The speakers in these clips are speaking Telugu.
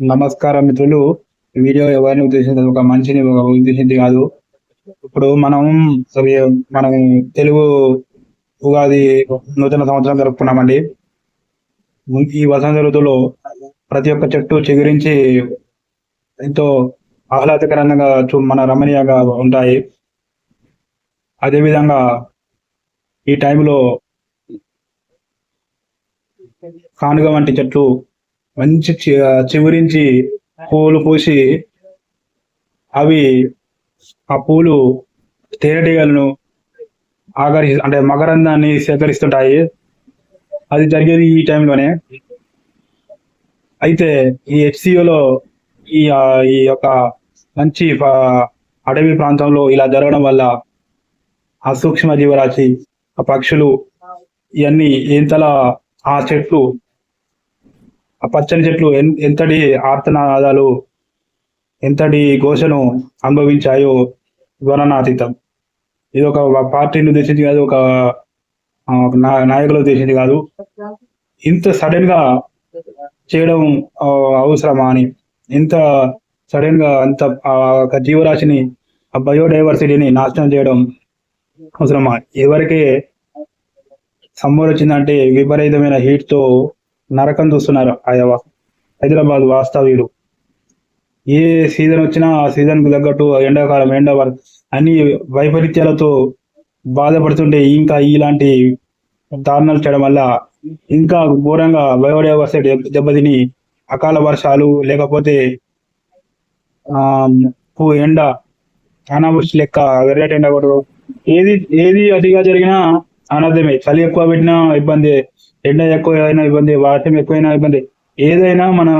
నమస్కారం మిత్రులు. వీడియో ఎవరిని ఉద్దేశించి ఒక మనిషిని ఉద్దేశించి కాదు. ఇప్పుడు మనం మనం తెలుగు ఉగాది నూతన సంవత్సరం జరుపుకున్నామండి. ఈ వసంత ఋతువులో ప్రతి ఒక్క చెట్టు చిగురించి ఎంతో ఆహ్లాదకరంగా చూ మన రమణీయంగా ఉంటాయి. అదేవిధంగా ఈ టైంలో కానుగ వంటి చెట్లు మంచి చి- పూలు పూసి అవి ఆ పూలు తేనెటీగలను ఆకర్షి అంటే మకరందాన్ని సేకరిస్తుంటాయి. అది జరిగేది ఈ టైంలోనే. అయితే ఈ హెచ్సిఓలో ఈ ఈ యొక్క మంచి అడవి ప్రాంతంలో ఇలా జరగడం వల్ల ఆ సూక్ష్మ జీవరాశి ఆ పక్షులు ఇవన్నీ ఇంతలా ఆ చెట్లు ఆ పచ్చని చెట్లు ఎంతటి ఆర్తనాదాలు ఎంతటి ఘోషను అనుభవించాయో వర్ణనాతీతం ఇది ఒక పార్టీని ఉద్దేశించి కాదు ఒక నాయకులు ఉద్దేశించి కాదు. ఇంత సడన్గా చేయడం అవసరమా అని. ఇంత సడన్గా అంత ఆ ఒక జీవరాశిని ఆ బయోడైవర్సిటీని నాశనం చేయడం అవసరమా? ఎవరికి సమ్మర్ వచ్చిందంటే విపరీతమైన హీట్తో నరకం చూస్తున్నారు ఆయవ హైదరాబాద్ వాస్తవ్యులు ఏ సీజన్ వచ్చినా ఆ సీజన్కి తగ్గట్టు ఎండాకాలం ఎండ అన్ని వైపరీత్యాలతో బాధపడుతుంటే ఇంకా ఇలాంటి దారుణాలు చేయడం వల్ల ఇంకా ఘోరంగా బయోడైవర్సిటీ దెబ్బతిని అకాల వర్షాలు లేకపోతే ఎండ అనావృష్టి లెక్క వెర్రటి ఎండ కొట్టడం. ఏది ఏది అతిగా జరిగినా అనర్థమే చలి ఎక్కువ పెట్టినా ఇబ్బంది. ఎండ ఎక్కువ అయినా ఇబ్బంది వాటం ఎక్కువైనా ఇబ్బంది. ఏదైనా మన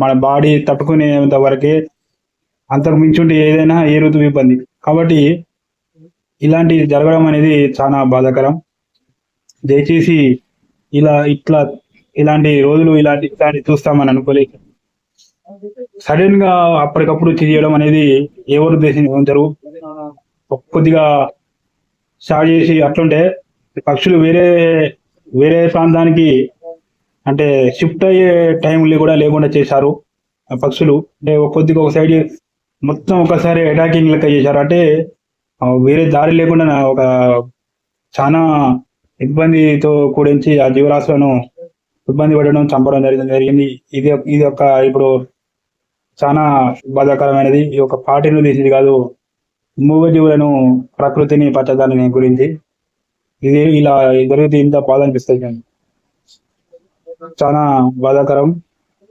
మన బాడీ తట్టుకునేంత వరకే అంతకు మించి ఉంటే ఏదైనా ఏ ఋతువు ఇబ్బంది. కాబట్టి ఇలాంటి జరగడం అనేది చాలా బాధాకరం. దయచేసి ఇలా ఇట్లా ఇలాంటి రోజులు ఇలాంటి ఇలాంటి చూస్తామని అనుకోలేదు సడన్గా అప్పటికప్పుడు చేయడం అనేది ఎవరు జరుగు. కొద్దిగా స్టార్ట్ చేసి అట్లుంటే పక్షులు వేరే వేరే ప్రాంతానికి అంటే షిఫ్ట్ అయ్యే టైంలో కూడా లేకుండా చేశారు. ఆ పక్షులు అంటే కొద్దిగా ఒక సైడ్ మొత్తం ఒకసారి అటాకింగ్ లెక్క చేశారు. అంటే వేరే దారి లేకుండా ఒక చాలా ఇబ్బందితో కూడించి ఆ జీవరాశులను ఇబ్బంది పడడం చంపడం జరిగింది. జరిగింది. ఇది ఇది ఒక ఇప్పుడు చాలా బాధాకరమైనది. ఈ ఒక పార్టీని తీసింది కాదు మూగజీవులను ప్రకృతిని పచ్చదాని గురించి. ఇది ఇలా జరిగితే ఇంత బాధ అనిపిస్తుంది చాలా బాధాకరం.